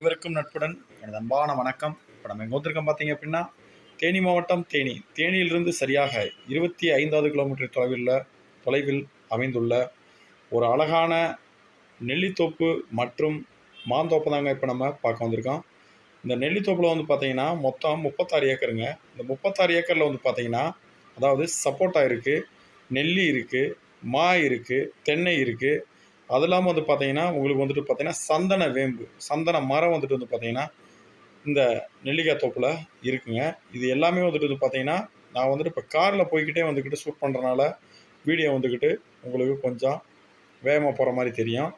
அனைவருக்கும் நட்புடன். எனது அன்பான வணக்கம். இப்போ நம்ம எங்கே வந்திருக்கோம் பார்த்தீங்க அப்படின்னா தேனி மாவட்டம் தேனி. தேனியிலிருந்து சரியாக இருபத்தி ஐந்தாவது கிலோமீட்டர் தொலைவில் தொலைவில் அமைந்துள்ள ஒரு அழகான நெல்லித்தோப்பு மற்றும் மாந்தோப்பு தாங்க இப்போ நம்ம பார்க்க வந்திருக்கோம். இந்த நெல்லித்தோப்பில் வந்து பார்த்தீங்கன்னா மொத்தம் முப்பத்தாறு ஏக்கருங்க. இந்த முப்பத்தாறு ஏக்கரில் வந்து பார்த்தீங்கன்னா அதாவது சப்போட்டா இருக்குது நெல்லி இருக்குது மா இருக்குது தென்னை இருக்குது அது இல்லாமல் வந்து பார்த்தீங்கன்னா உங்களுக்கு வந்துட்டு பார்த்தீங்கன்னா சந்தன வேம்பு சந்தன மரம் வந்துட்டு வந்து பார்த்தீங்கன்னா இந்த நெல்லிக்காய் தோப்பில் இருக்குங்க. இது எல்லாமே வந்துட்டு வந்து பார்த்தீங்கன்னா நான் வந்துட்டு இப்போ காரில் போய்கிட்டே வந்துக்கிட்டு ஷூட் பண்ணுறனால வீடியோ வந்துக்கிட்டு உங்களுக்கு கொஞ்சம் வேகமாக போகிற மாதிரி தெரியும்.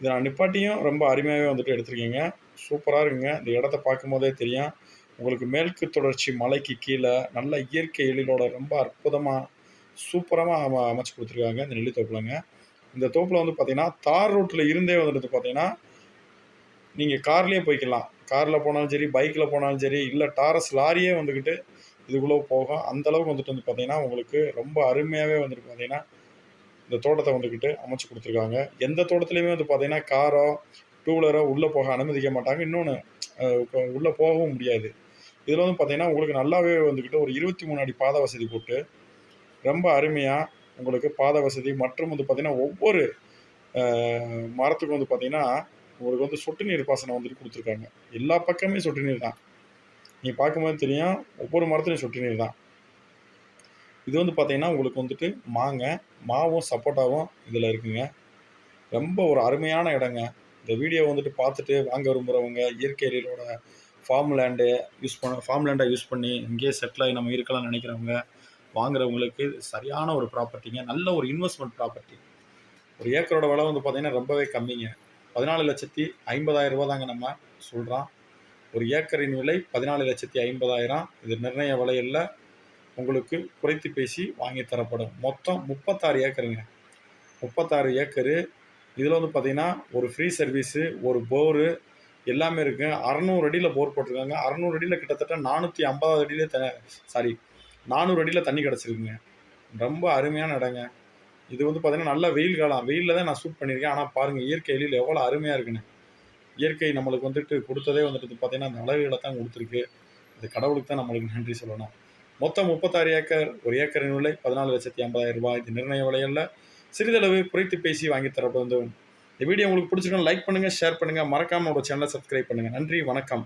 இதை நான் நிப்பாட்டியும் ரொம்ப அருமையாகவே வந்துட்டு எடுத்திருக்கீங்க. சூப்பராக இருக்குங்க. இந்த இடத்த பார்க்கும்போதே தெரியும். உங்களுக்கு மேற்கு தொடர்ச்சி மலைக்கு கீழே நல்ல இயற்கை எழிலோட ரொம்ப அற்புதமாக சூப்பரமாக அம அமைச்சு கொடுத்துருக்காங்க இந்த நெல்லித்தோப்பிலங்க. இந்த தோப்பில் வந்து பார்த்தீங்கன்னா தார் ரோட்டில் இருந்தே வந்துட்டு பார்த்தீங்கன்னா நீங்கள் கார்லேயே போய்க்கலாம். காரில் போனாலும் சரி பைக்கில் போனாலும் சரி இல்லை டாரஸ் லாரியே வந்துக்கிட்டு இதுக்குள்ளே போகும். அந்தளவுக்கு வந்துட்டு வந்து பார்த்தீங்கன்னா உங்களுக்கு ரொம்ப அருமையாகவே வந்துட்டு பார்த்தீங்கன்னா இந்த தோட்டத்தை வந்துக்கிட்டு அமைச்சு கொடுத்துருக்காங்க. எந்த தோட்டத்துலையுமே வந்து பார்த்தீங்கன்னா காரோ டூ வீலரோ உள்ளே போக அனுமதிக்க மாட்டாங்க. இன்னொன்று உள்ளே போகவும் முடியாது. இதில் வந்து பார்த்தீங்கன்னா உங்களுக்கு நல்லாவே வந்துக்கிட்டு ஒரு இருபத்தி மூணு அடி பாதை வசதி போட்டு ரொம்ப அருமையாக உங்களுக்கு பாதை வசதி மற்றும் வந்து பார்த்திங்கன்னா ஒவ்வொரு மரத்துக்கும் வந்து பார்த்திங்கன்னா உங்களுக்கு வந்து சொட்டு நீர் பாசனம் வந்துட்டு கொடுத்துருக்காங்க. எல்லா பக்கமே சொட்டு நீர் தான். நீ பார்க்கும்போது தெரியும் ஒவ்வொரு மரத்துலையும் சொட்டு நீர் தான். இது வந்து பார்த்திங்கன்னா உங்களுக்கு வந்துட்டு மாங்க மாவும் சப்போட்டாவும் இதில் இருக்குங்க. ரொம்ப ஒரு அருமையான இடங்க. இந்த வீடியோ வந்துட்டு பார்த்துட்டு வாங்க விரும்புகிறவங்க இயற்கையிலோட ஃபார்ம் லேண்டு யூஸ் பண்ண ஃபார்ம் லேண்டை யூஸ் பண்ணி இங்கேயே செட்டில் ஆகி நம்ம இருக்கலாம்னு நினைக்கிறவங்க வாங்குறவங்களுக்கு சரியான ஒரு ப்ராப்பர்ட்டிங்க நல்ல ஒரு இன்வெஸ்ட்மெண்ட் ப்ராப்பர்ட்டி ஒரு ஏக்கரோட விலை வந்து பார்த்தீங்கன்னா ரொம்பவே கம்மிங்க. பதினாலு லட்சத்தி ஐம்பதாயிரம் ரூபா தாங்க நம்ம சொல்கிறோம் ஒரு ஏக்கரின் விலை பதினாலு லட்சத்தி ஐம்பதாயிரம். இது நிர்ணய விலையில் உங்களுக்கு குறைத்து பேசி வாங்கி தரப்படும். மொத்தம் முப்பத்தாறு ஏக்கருங்க. முப்பத்தாறு ஏக்கரு. இதில் வந்து பார்த்தீங்கன்னா ஒரு ஃப்ரீ சர்வீஸு ஒரு போரு எல்லாமே இருக்குது அறநூறு அடியில் போர் போட்டிருக்காங்க. அறநூறு அடியில் கிட்டத்தட்ட நானூற்றி ஐம்பதாவது அடியிலே த சாரி நானூறு அடியில் தண்ணி கிடச்சிருக்குங்க. ரொம்ப அருமையான இடங்க. இது வந்து பார்த்திங்கன்னா நல்ல வெயில் காலம். வெயிலில் தான் நான் ஷூட் பண்ணியிருக்கேன். ஆனால் பாருங்கள் இயற்கை எழில் எவ்வளோ அருமையாக இருக்குன்னு இயற்கை நம்மளுக்கு வந்துட்டு கொடுத்ததே வந்துட்டு பார்த்தீங்கன்னா அந்த அளவுகளை தான் கொடுத்துருக்கு. அது கடவுளுக்கு தான் நம்மளுக்கு நன்றி சொல்லணும். மொத்தம் முப்பத்தாறு ஏக்கர் ஒரு ஏக்கரின் விலை பதினாலு லட்சத்தி ஐம்பதாயிரம் ரூபாய். இது நிர்ணய விலையில் சிறிதளவு குறைத்து பேசி வாங்கி தரப்படும் இந்த வீடியோ உங்களுக்கு பிடிச்சிருக்கோம் லைக் பண்ணுங்கள் ஷேர் பண்ணுங்கள் மறக்காமல் உங்களோட சேனலை சப்ஸ்கிரைப் பண்ணுங்கள் நன்றி வணக்கம்.